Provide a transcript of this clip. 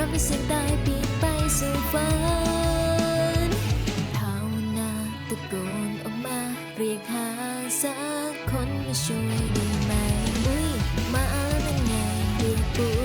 รับไปเสียงตายปีนไปสู่ฝันภาวนาตะโกนออกมาเรียกหาสักคนมาช่วยได้ไหมมาเป็นไงดูดู